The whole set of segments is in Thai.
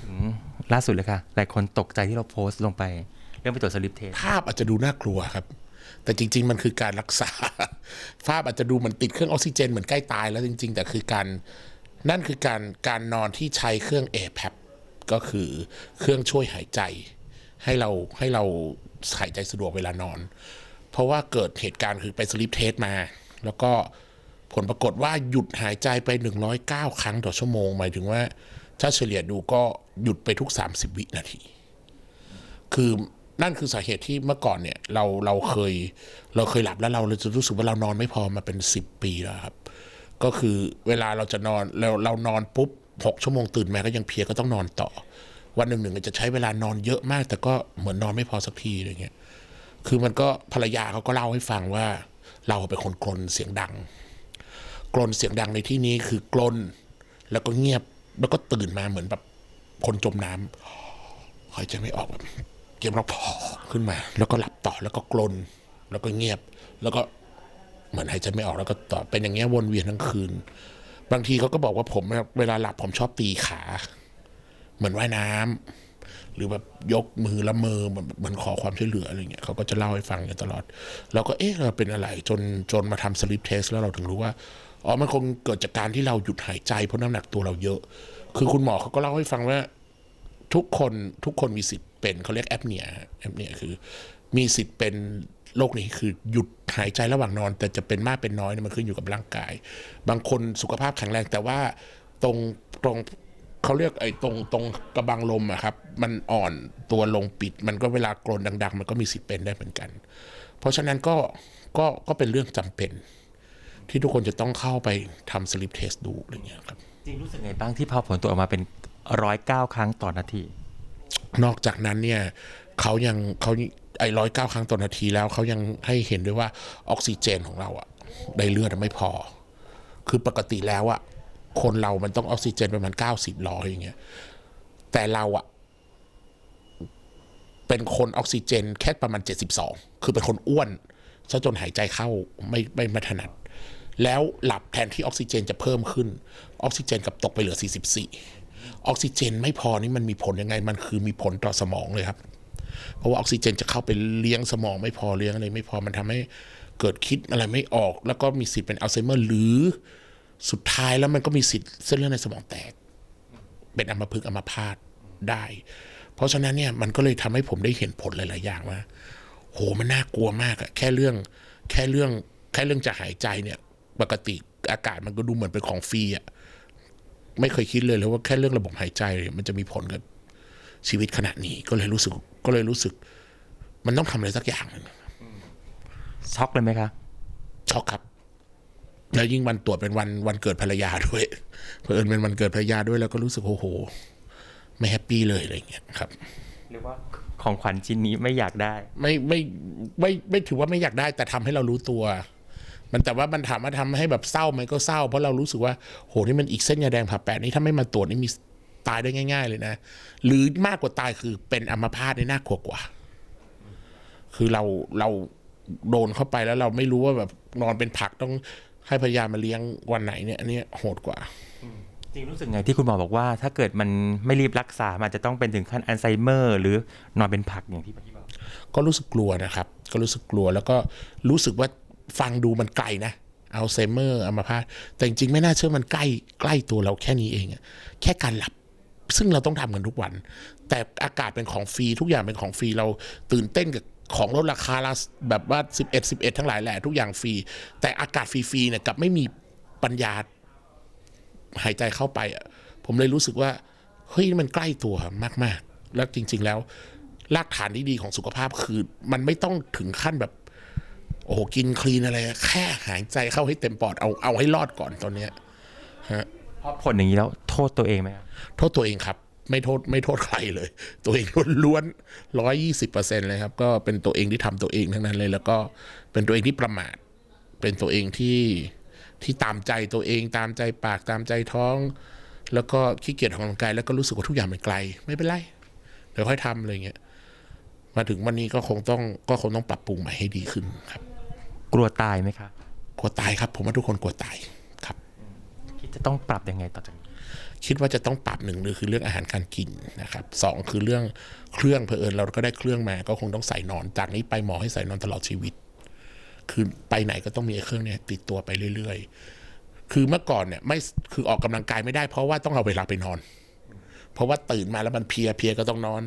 ถึงล่าสุดเลยค่ะหลายคนตกใจที่เราโพสต์ลงไป เรื่องไปตรวจสลิปเทสภาพอาจจะดูน่ากลัวครับ แต่จริง ๆ มันคือการรักษา ภาพอาจจะดูเหมือนติดเครื่องออกซิเจนเหมือนใกล้ตายแล้วจริง ๆ แต่คือการนั่นคือการการนอนที่ใช้เครื่อง a p a p ก็คือเครื่องช่วยหายใจ ให้เราให้เราหายใจสะดวกเวลานอน เพราะว่าเกิดเหตุการณ์คือไปสลิปเทสมา แล้วก็ผลปรากฏว่าหยุดหายใจไป 109 ครั้งต่อชั่วโมง หมายถึงว่า ถ้าเฉลี่ยดูก็หยุดไปทุก 30 วินาที คือนั่นคือสาเหตุที่เมื่อก่อนเนี่ยเราเราเคยเราเคยหลับแล้วเราจะรู้สึกว่าเรานอนไม่พอมาเป็นสิบปีแล้วครับ ก็คือเวลาเราจะนอนเราเรานอนปุ๊บหกชั่วโมงตื่นมาก็ยังเพลียก็ต้องนอนต่อ วันหนึ่งหนึ่งจะใช้เวลานอนเยอะมาก แต่ก็เหมือนนอนไม่พอสักทีอะไรเงี้ยคือมันก็ภรรยาเขาก็เล่าให้ฟังว่า เราเป็นคนกลนเสียงดัง กลนเสียงดังในที่นี้คือกลนแล้วก็เงียบ แล้วก็ตื่นมาเหมือนแบบคนจมน้ำหายใจไม่ออกแบบเก็บเราพอขึ้นมา แล้วก็หลับต่อแล้วก็กลน แล้วก็เงียบ แล้วก็เหมือนหายใจไม่ออกแล้วก็ต่อเป็นอย่างเงี้ยวนเวียนทั้งคืน บางทีเขาก็บอกว่าผมเวลาหลับผมชอบตีขา เหมือนว่ายน้ำหรือแบบยกมือละเมอเหมือนเหมือนขอความช่วยเหลืออะไรเงี้ยเขาก็จะเล่าให้ฟังอยู่ตลอดเราก็เอ๊ะเราเป็นอะไรจนจนมาทำสลิปเทสแล้วเราถึงรู้ว่า อ๋อมันคงเกิดจากการที่เราหยุดหายใจเพราะน้ำหนักตัวเราเยอะ คือคุณหมอเขาก็เล่าให้ฟังว่า ทุกคนทุกคนมีสิทธิ์เป็นเขาเรียกแอปเนียแอปเนียคือ มีสิทธิ์เป็นโรคนี้คือหยุดหายใจระหว่างนอน แต่จะเป็นมากเป็นน้อยเนี่ยมันขึ้นอยู่กับร่างกาย บางคนสุขภาพแข็งแรง แต่ว่าตรงตรงเขาเรียกไอ้ตรงตรงกระบังลมอะครับ มันอ่อนตัวลงปิด มันก็เวลากรนดัง ๆ มันก็มีสิทธิ์เป็นได้เหมือนกัน เพราะฉะนั้นก็ก็ก็เป็นเรื่องจำเป็น ที่ทุกคนจะต้องเข้าไปทำสลิปเทสดูอะไรเงี้ยครับ จริงรู้สึกไงบ้างที่พอผลตรวจออกมาเป็นร้อยเก้าครั้งต่อนาที นอกจากนั้นเนี่ยเขายังเขาไอ้ร้อยเก้าครั้งต่อนาทีแล้วเขายังให้เห็นด้วยว่าออกซิเจนของเราอะในเลือดอะไม่พอ คือปกติแล้วอะคนเรามันต้องออกซิเจนประมาณเก้าสิบร้อยอย่างเงี้ยแต่เราอะเป็นคนออกซิเจนแค่ประมาณ 72 คือเป็นคนอ้วนซะจนหายใจเข้าไม่ไม่ไม่ถนัด แล้วหลับแทนที่ออกซิเจนจะเพิ่มขึ้น ออกซิเจนกับตกไปเหลือ 44 ออกซิเจนไม่พอนี่มันมีผลยังไง มันคือมีผลต่อสมองเลยครับ เพราะว่าออกซิเจนจะเข้าไปเลี้ยงสมองไม่พอเลี้ยงอะไรไม่พอมันทำให้เกิดคิดอะไรไม่ออก แล้วก็มีสิทธิ์เป็นอัลไซเมอร์หรือสุดท้ายแล้วมันก็มีสิทธิ์เส้นเลือดในสมองแตก เป็นอัมพฤกษ์อัมพาตได้ เพราะฉะนั้นเนี่ยมันก็เลยทำให้ผมได้เห็นผลหลาย ๆ อย่างว่าโหมันน่ากลัวมากอะแค่เรื่องแค่เรื่องแค่เรื่องจะหายใจเนี่ย ปกติอากาศมันก็ดูเหมือนเป็นของฟรีอะไม่เคยคิดเลยเลยว่าแค่เรื่องระบบหายใจเนี่ยมันจะมีผลกับชีวิตขนาดนี้ ก็เลยรู้สึก ก็เลยรู้สึก มันต้องทำอะไรสักอย่างหนึ่งช็อกเลยไหมคะ ช็อกครับ แล้วยิ่งวันตรวจเป็นวันวันเกิดภรรยาด้วยเผอิญเป็นวันเกิดภรรยาด้วยแล้วก็รู้สึกโอ้โห ไม่แฮปปี้เลยอะไรอย่างเงี้ยครับ หรือว่าของขวัญชิ้นนี้ไม่อยากได้ ไม่ไม่ไม่ไม่ถือว่าไม่อยากได้ แต่ทำให้เรารู้ตัว มันแต่ว่ามันถามว่าทำให้แบบเศร้าไหมก็เศร้า เพราะเรารู้สึกว่าโหนี่มันอีกเส้นยาแดงผ่าแปดนี่ถ้าไม่มาตรวจนี่มีตายได้ง่าย ๆ เลยนะ หรือมากกว่าตายคือเป็นอัมพาตนี่น่ากลัวกว่า คือเราเราโดนเข้าไปแล้วเราไม่รู้ว่าแบบนอนเป็นผักต้องให้พยามาเลี้ยงวันไหนเนี่ยอันนี้โหดกว่าจริงรู้สึกไงที่คุณหมอบอกว่า ถ้าเกิดมันไม่รีบรักษามันอาจจะต้องเป็นถึงขั้นอัลไซเมอร์ หรือนอนเป็นผักอย่างที่พี่บอกก็รู้สึกกลัวนะครับ ก็รู้สึกกลัวแล้วก็รู้สึกว่า ฟังดูมันไกลนะอัลไซเมอร์อัมพาตแต่จริงๆไม่น่าเชื่อมันใกล้ใกล้ตัวเราแค่นี้เองแค่การหลับ ซึ่งเราต้องทำกันทุกวัน แต่อากาศเป็นของฟรีทุกอย่างเป็นของฟรีเราตื่นเต้นกับของลดราคาลแบบว่า 11 11 ทั้งหลายแหละทุกอย่างฟรี แต่อากาศฟรีๆเนี่ยกับไม่มีปัญญาหายใจเข้าไปอะผมเลยรู้สึกว่า เฮ้ยมันใกล้ตัวมาก ๆ แล้วจริง ๆ แล้วรากฐานที่ดีของสุขภาพคือ มันไม่ต้องถึงขั้นแบบ โอ้โหกินคลีนอะไรอะแค่หายใจเข้าให้เต็มปอดเอาเอาให้รอดก่อนตอนเนี้ยฮะเพราะผลอย่างนี้แล้วโทษตัวเองไหมครับโทษตัวเองครับ ไม่โทษไม่โทษใครเลย ตัวเองล้วนร้อยยี่สิบเปอร์เซ็นเลยครับ ก็เป็นตัวเองที่ทำตัวเองทั้งนั้นเลย แล้วก็เป็นตัวเองที่ประมาท เป็นตัวเองที่ที่ตามใจตัวเองตามใจปากตามใจท้อง แล้วก็ขี้เกียจออกกำลังกายแล้วก็รู้สึกว่าทุกอย่างมันไกล ไม่เป็นไรเดี๋ยวค่อยทำอะไรเงี้ยมาถึงวันนี้ก็คงต้องก็คงต้องปรับปรุงใหม่ให้ดีขึ้นครับ กลัวตายไหมคะกลัวตายครับ ผมว่าทุกคนกลัวตายครับ คิดจะต้องปรับยังไงต่อจากนี้คิดว่าจะต้องปรับหนึ่งเลยคือเรื่องอาหารการกินนะครับสองคือเรื่องเครื่องเผอิญเราก็ได้เครื่องมา ก็คงต้องใส่นอน จากนี้ไปหมอให้ใส่นอนตลอดชีวิต คือไปไหนก็ต้องมีไอ้เครื่องเนี้ยติดตัวไปเรื่อย ๆ คือเมื่อก่อนเนี่ยไม่คือออกกำลังกายไม่ได้ เพราะว่าต้องเอาเวลาไปนอน เพราะว่าตื่นมาแล้วมันเพลียเพลียก็ต้องนอน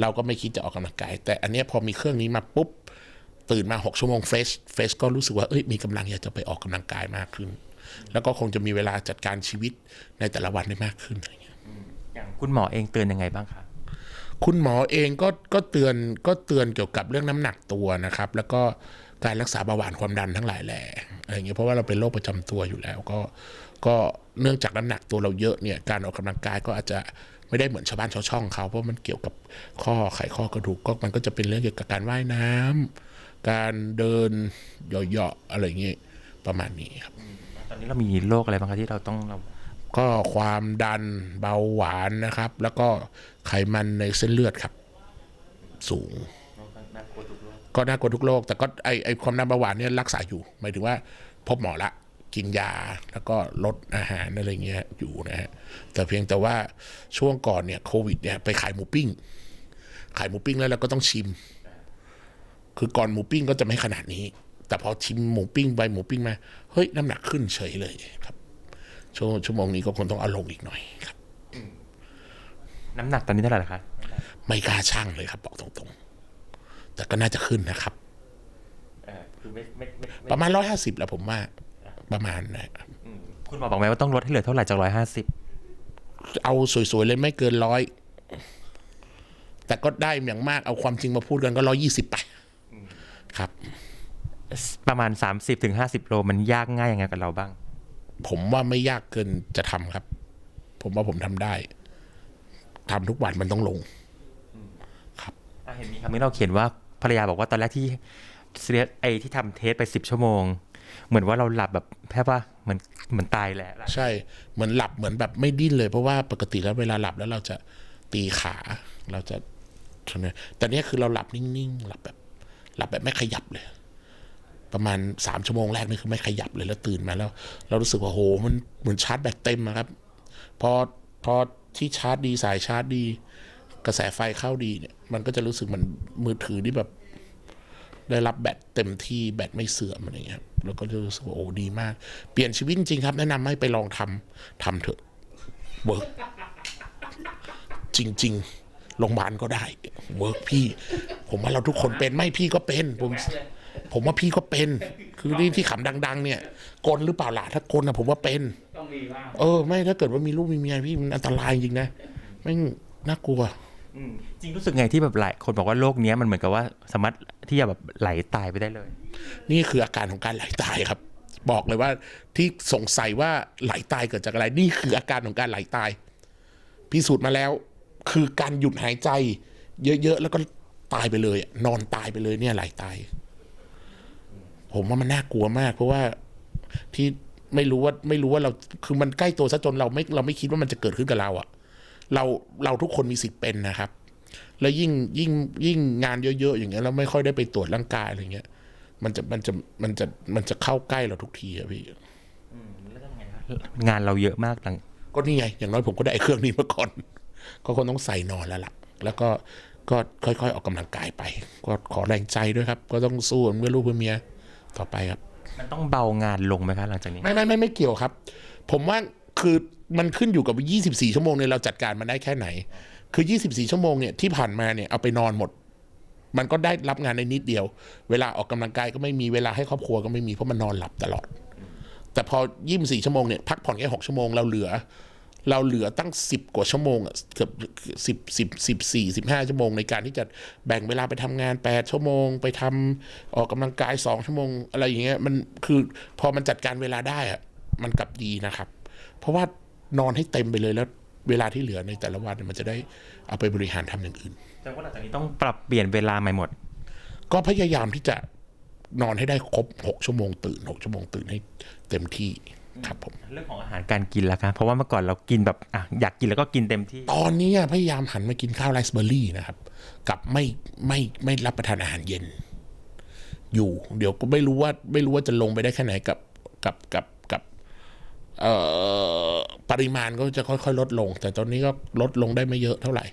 เราก็ไม่คิดจะออกกำลังกาย แต่อันเนี้ยพอมีเครื่องนี้มาปุ๊บ ตื่นมา 6 ชั่วโมงเฟสเฟสก็รู้สึกว่าเอ้ยมีกำลังอยากจะไปออกกำลังกายมากขึ้น แล้วก็คงจะมีเวลาจัดการชีวิตในแต่ละวันได้มากขึ้นอะไรเงี้ยอย่างคุณหมอเองเตือนยังไงบ้างคะคุณหมอเองก็ก็เตือนก็เตือนเกี่ยวกับเรื่องน้ำหนักตัวนะครับ แล้วก็การรักษาเบาหวานความดันทั้งหลายแหล่อะไรเงี้ยเพราะว่าเราเป็นโรคประจำตัวอยู่แล้วก็ก็เนื่องจากน้ำหนักตัวเราเยอะเนี่ยการออกกำลังกายก็อาจจะไม่ได้เหมือนชาวบ้านชาวช่องเขาเพราะมันเกี่ยวกับข้อไขข้อกระดูกก็มันก็จะเป็นเรื่องเกี่ยวกับการว่ายน้ำ การเดินเหยาะๆอะไรเงี้ยประมาณนี้ครับ ตอนนี้เรามีโรคอะไรบ้างคะที่เราต้องเราก็ความดันเบาหวานนะครับ แล้วก็ไขมันในเส้นเลือดครับ สูงน่ากลัวทุกโรคก็น่ากลัวทุกโรคแต่ก็ไอไอความดันเบาหวานเนี่ยรักษาอยู่ หมายถึงว่าพบหมอละกินยาแล้วก็ลดอาหารอะไรเงี้ยอยู่นะฮะแต่เพียงแต่ว่าช่วงก่อนเนี่ยโควิดเนี่ยไปขายหมูปิ้ง ขายหมูปิ้งแล้วเราก็ต้องชิม คือก่อนหมูปิ้งก็จะไม่ขนาดนี้ แต่พอชิมหมูปิ้งไปหมูปิ้งมา เฮ้ยน้ำหนักขึ้นเฉยเลยครับ ชั่วชั่วโมงนี้ก็คงต้องเอาลงอีกหน่อยครับ น้ำหนักตอนนี้เท่าไหร่ละคะไม่กล้าช่างเลยครับ บอกตรงๆ แต่ก็น่าจะขึ้นนะครับเออคือไม่ไม่ไม่ไม่ประมาณร้อยห้าสิบแหละผมว่า ประมาณนะครับอืมคุณหมอบอกไหมว่าต้องลดให้เหลือเท่าไหร่จากร้อยห้าสิบเอาสวยๆเลยไม่เกินร้อยแต่ก็ได้อย่างมากเอาความจริงมาพูดกันก็ร้อยี่สิบไป ครับ ประมาณสามสิบถึงห้าสิบโลมันยากง่ายยังไงกับเราบ้าง ผมว่าไม่ยากเกินจะทำครับ ผมว่าผมทำได้ทำทุกวันมันต้องลงอะเห็นมีคำนี้เราเขียนว่าภรรยาบอกว่าตอนแรกที่เสียไอ้ที่ทำเทสไปสิบชั่วโมง เหมือนว่าเราหลับแบบแค่ว่าเหมือนเหมือนตายแหละ ใช่ เหมือนหลับเหมือนแบบไม่ดิ้นเลยเพราะว่าปกติแล้วเวลาหลับแล้วเราจะตีขาเราจะแต่เนี้ยคือเราหลับนิ่งๆ หลับแบบ หลับแบบไม่ขยับเลย ประมาณสามชั่วโมงแรกนี่คือไม่ขยับเลยแล้วตื่นมาแล้ว เรารู้สึกว่าโหมันเหมือนชาร์จแบตเต็มอะครับพอพอที่ชาร์จดีสายชาร์จดี กระแสไฟเข้าดีเนี่ย มันก็จะรู้สึกเหมันมือถือที่แบบ ได้รับแบตเต็มที่แบตไม่เสื่อมอะไรเงี้ยครับแล้วก็จะรู้สึกว่าโอ้ดีมาก เปลี่ยนชีวิตจริงครับ แนะนำให้ไปลองทำทำเถอะเวิร์กจริง ๆ โรงพยาบาลก็ได้เวิร์กพี่ ผมว่าเราทุกคนเป็นไม่พี่ก็เป็นผมผมว่าพี่ก็เป็น คือที่ที่ขำดัง ๆ เนี่ยกลหรือเปล่าล่ะถ้ากลนะผมว่าเป็นต้องมีบ้างเออ ไม่ถ้าเกิดว่ามีลูกมีเมียพี่มันอันตรายจริงนะไม่งน่ากลัวอืมจริงรู้สึกไงที่แบบหลายคนบอกว่าโรคเนี้ยมันเหมือนกับว่าสามารถที่จะแบบไหลตายไปได้เลย นี่คืออาการของการไหลตายครับ บอกเลยว่าที่สงสัยว่าไหลตายเกิดจากอะไร นี่คืออาการของการไหลตายพิสูจน์มาแล้ว คือการหยุดหายใจ เยอะๆแล้วก็ตายไปเลยอะนอนตายไปเลยเนี่ยไหลตาย ผมว่ามันน่ากลัวมาก เพราะว่าที่ไม่รู้ว่าไม่รู้ว่าเราคือมันใกล้ตัวซะจนเราไม่เราไม่คิดว่ามันจะเกิดขึ้นกับเราอะเราเราทุกคนมีสิทธิ์เป็นนะครับ แล้วยิ่งยิ่งยิ่งงานเยอะๆอย่างเงี้ยแล้วไม่ค่อยได้ไปตรวจร่างกายอะไรเงี้ย มันจะมันจะมันจะมันจะเข้าใกล้เราทุกทีอะพี่งานเราเยอะมากหลังก็นี่ไง อย่างน้อยผมก็ได้ไอ้เครื่องนี้มาก่อน ก็คงต้องใส่นอนแล้วล่ะ แล้วก็ก็ค่อยๆ ออกกำลังกายไป ก็ขอแรงใจด้วยครับ ก็ต้องสู้เพื่อลูกเพื่อเมียต่อไปครับ มันต้องเบางานลงไหมคะหลังจากนี้ ไม่ไม่ไม่ไม่เกี่ยวครับ ผมว่าคือมันขึ้นอยู่กับ 24 ชั่วโมงเนี่ยเราจัดการมันได้แค่ไหน คือ 24 ชั่วโมงเนี่ยที่ผ่านมาเนี่ยเอาไปนอนหมด มันก็ได้รับงานในนิดเดียว เวลาออกกำลังกายก็ไม่มีเวลาให้ครอบครัวก็ไม่มีเพราะมันนอนหลับตลอด แต่พอ 24 ชั่วโมงเนี่ยพักผ่อนแค่ 6 ชั่วโมงเราเหลือ เราเหลือตั้ง 10 กว่าชั่วโมงอะเกือบสิบสิบสิบสี่สิบห้าชั่วโมงในการที่จะแบ่งเวลาไปทำงาน 8 ชั่วโมง ไปทำออกกำลังกาย 2 ชั่วโมง อะไรอย่างเงี้ยมันคือพอมันจัดการเวลาได้อะมันกลับดีนะครับ เพราะว่านอนให้เต็มไปเลยแล้วเวลาที่เหลือในแต่ละวันเนี่ยมันจะได้เอาไปบริหารทำอย่างอื่น แต่ว่าหลังจากนี้ต้องปรับเปลี่ยนเวลาใหม่หมด ก็พยายามที่จะนอนให้ได้ครบ6ชั่วโมงตื่น6ชั่วโมงตื่นให้เต็มที่ ครับผมเรื่องของอาหารการกินละคะเพราะว่าเมื่อก่อนเรากินแบบอะอยากกินแล้วก็กินเต็มที่ ตอนนี้พยายามหันมากินข้าวไรซ์เบอร์รี่นะครับ กับไม่ไม่ไม่รับประทานอาหารเย็น อยู่เดี๋ยวก็ไม่รู้ว่าไม่รู้ว่าจะลงไปได้แค่ไหนกับกับกับกับเอ่อปริมาณก็จะค่อยๆ ลดลง แต่ตอนนี้ก็ลดลงได้ไม่เยอะเท่าไหร่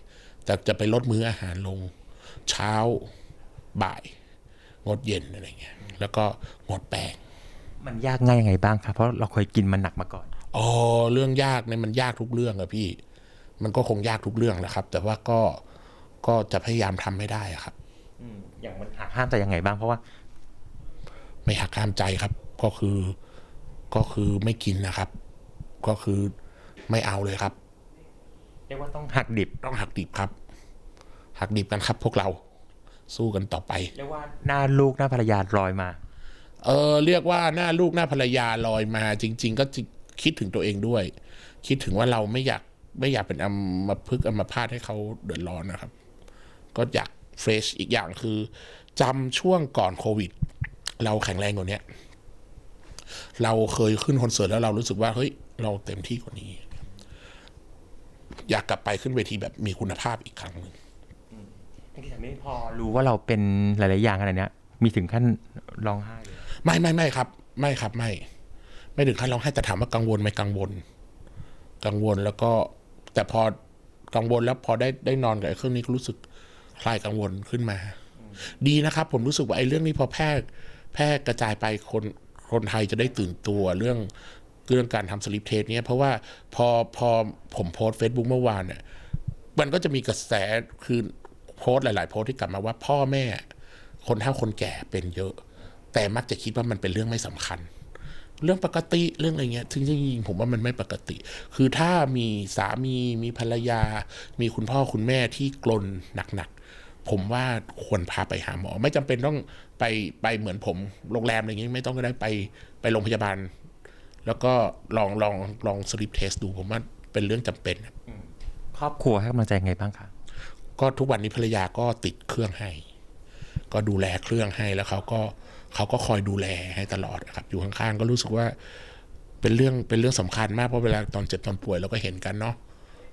แต่จะไปลดมื้ออาหารลง เช้าบ่าย งดเย็นอะไรเงี้ยแล้วก็งดแป้ง มันยากง่ายยังไงบ้างครับเพราะเราเคยกินมันหนักมาก่อนอ๋อเรื่องยากเนี่ยมันยากทุกเรื่องอะพี่ มันก็คงยากทุกเรื่องแหละครับ แต่ว่าก็ก็จะพยายามทำให้ได้อะครับอืมอย่างมันหักห้ามแต่ยังไงบ้างเพราะว่า ไม่หักห้ามใจครับ ก็คือก็คือไม่กินนะครับ ก็คือไม่เอาเลยครับเรียกว่าต้องหักดิบต้องหักดิบครับ หักดิบกันครับพวกเราสู้กันต่อไปเรียกว่าหน้าลูกหน้าภรรยาลอยมา เออเรียกว่าหน้าลูกหน้าภรรยาลอยมา จริง ๆ ก็คิดถึงตัวเองด้วย คิดถึงว่าเราไม่อยากไม่อยากเป็นอัมาพฤกอัมพาตให้เขาเดือดร้อนนะครับ ก็อยากเฟรชอีกอย่างคือจำช่วงก่อนโควิด เราแข็งแรงกว่านี้เราเคยขึ้นคอนเสิร์ตแล้วเรารู้สึกว่า เฮ้ย เราเต็มที่กว่านี้ อยากกลับไปขึ้นเวทีแบบมีคุณภาพอีกครั้งหนึ่งที่ทำให้พอรู้ว่าเราเป็นหลาย ๆ อย่างขนาดเนี้ยมีถึงขั้นร้องไห้เลย ไม่ไม่ไม่ครับ ไม่ครับไม่ ไม่ถึงขั้นร้องไห้แต่ถามว่ากังวลไหมกังวล กังวลแล้วก็ แต่พอกังวลแล้วพอได้ได้นอนกับไอ้เครื่องนี้ก็รู้สึกคลายกังวลขึ้นมา ดีนะครับ ผมรู้สึกว่าไอ้เรื่องนี้พอแพร่แพร่กระจายไปคนคนไทยจะได้ตื่นตัวเรื่องเรื่องการทำสลิปเทสเนี่ยเพราะว่าพอพอผมโพสเฟซบุ๊กเมื่อวานเนี่ยมันก็จะมีกระแสคือโพสหลาย ๆ โพสที่กลับมาว่าพ่อแม่ คนเฒ่าคนแก่เป็นเยอะ แต่มักจะคิดว่ามันเป็นเรื่องไม่สำคัญ เรื่องปกติเรื่องอะไรเงี้ยจริงๆผมว่ามันไม่ปกติ คือถ้ามีสามีมีภรรยา มีคุณพ่อคุณแม่ที่กลนหนักๆ ผมว่าควรพาไปหาหมอ ไม่จำเป็นต้องไปไปเหมือนผมโรงแรมอะไรเงี้ยไม่ต้องก็ได้ไปไปโรงพยาบาล แล้วก็ลองลองลองสลิปเทสดูผมว่าเป็นเรื่องจำเป็นครอบครัวให้กำลังใจยังไงบ้างคะก็ทุกวันนี้ภรรยาก็ติดเครื่องให้ ก็ดูแลเครื่องให้แล้วเขาก็ เขาก็คอยดูแลให้ตลอดครับอยู่ข้างๆก็รู้สึกว่าเป็นเรื่องเป็นเรื่องสำคัญมากเพราะเวลาตอนเจ็บตอนป่วยเราก็เห็นกันเนาะ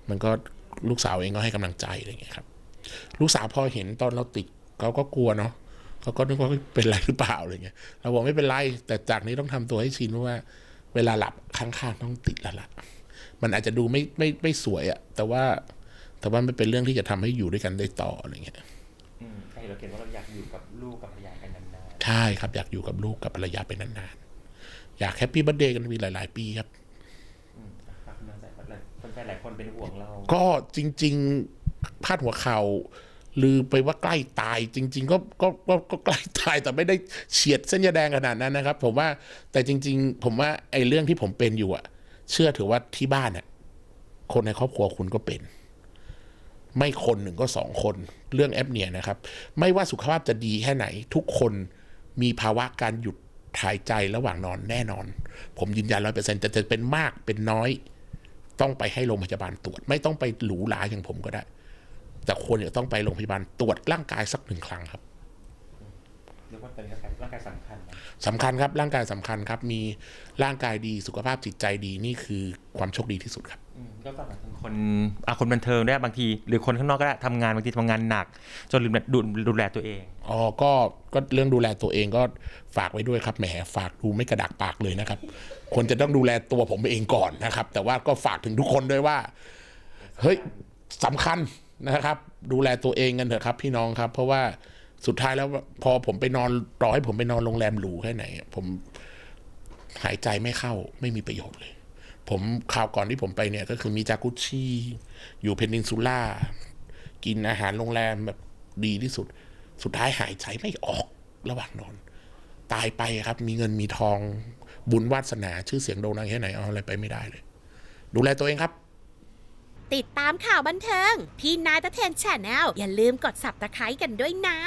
มันก็ลูกสาวเองก็ให้กำลังใจอะไรอย่างเงี้ยครับ ลูกสาวพอเห็นตอนเราติดเขาก็กลัวเนาะเขาก็นึกว่าเป็นไรหรือเปล่าอะไรเงี้ยเราบอกไม่เป็นไร แต่จากนี้ต้องทำตัวให้ชินว่า เวลาหลับข้างๆต้องติดแล้วล่ะมันอาจจะดูไม่ไม่ไม่สวยอะแต่ว่าแต่ว่ามันเป็นเรื่องที่จะทำให้อยู่ด้วยกันได้ต่ออะไรเงี้ยอืมใช่เราเห็นว่าเราอยากอยู่กับลูกกับภรร ใช่ครับอยากอยู่กับลูกกับภรรยาไปนานๆ อยากแฮปปี้บั t เดย์กันมีหลาย ๆ ปีครับๆอืมฝากกำลังใจคนหลายคนแฟนหลายคนเป็นห่วงเรา ก็จริง ๆพาดหัวข่าวลือไปว่าใกล้ตายจริง ๆ ก็ก็ก็ก็ใกล้ตายแต่ไม่ได้เฉียดเส้นยาแดงขนาดนั้นนะครับ ผมว่าแต่จริง ๆ ผมว่าไอ้เรื่องที่ผมเป็นอยู่อะเชื่อถือว่าที่บ้านอะคนในครอบครัวคุณก็เป็น ไม่คนหนึ่งก็สองคน เรื่องแอปเนี่ยนะครับ ไม่ว่าสุขภาพจะดีแค่ไหน ทุกคน มีภาวะการหยุดหายใจระหว่างนอนแน่นอน ผมยืนยันร้อยเปอร์เซ็นต์แต่จะเป็นมากเป็นน้อย ต้องไปให้โรงพยาบาลตรวจ ไม่ต้องไปหรูหราอย่างผมก็ได้ แต่ควรจะต้องไปโรงพยาบาลตรวจร่างกายสักหนึ่งครั้งครับเรียกว่าตอนนี้ร่างกายสำคัญนะสำคัญครับร่างกายสำคัญครับ มีร่างกายดีสุขภาพจิตใจดีนี่คือความโชคดีที่สุดครับอืม ก็ฝากถึงคนอะคนบันเทิงด้วยบางที หรือคนข้างนอกก็ได้ทำงานบางทีทำงานหนัก จนลืมดูดูแลตัวเอง อ๋อก็ก็เรื่องดูแลตัวเองก็ฝากไว้ด้วยครับแหมฝากดูไม่กระดักปากเลยนะครับ ควรจะต้องดูแลตัวผมเองก่อนนะครับ แต่ว่าก็ฝากถึงทุกคนด้วยว่า เฮ้ยสำคัญนะครับ ดูแลตัวเองกันเถอะครับ พี่น้องครับ เพราะว่าสุดท้ายแล้วพอผมไปนอนต่อให้ผมไปนอนโรงแรมหรูแค่ไหนอะผมหายใจไม่เข้าไม่มีประโยชน์เลย ผมข่าวก่อนที่ผมไปเนี่ยก็คือมีจากุชีอยู่เพนินซูล่า กินอาหารโรงแรมแบบดีที่สุด สุดท้ายหายใจไม่ออกระหว่างนอน ตายไปครับ มีเงินมีทองบุญวาสนาชื่อเสียงโด่งดังแค่ไหนเอาอะไรไปไม่ได้เลย ดูแลตัวเองครับ ติดตามข่าวบันเทิงที่นายตะเทนแชนแนลอย่าลืมกด subscribe กันด้วยนะ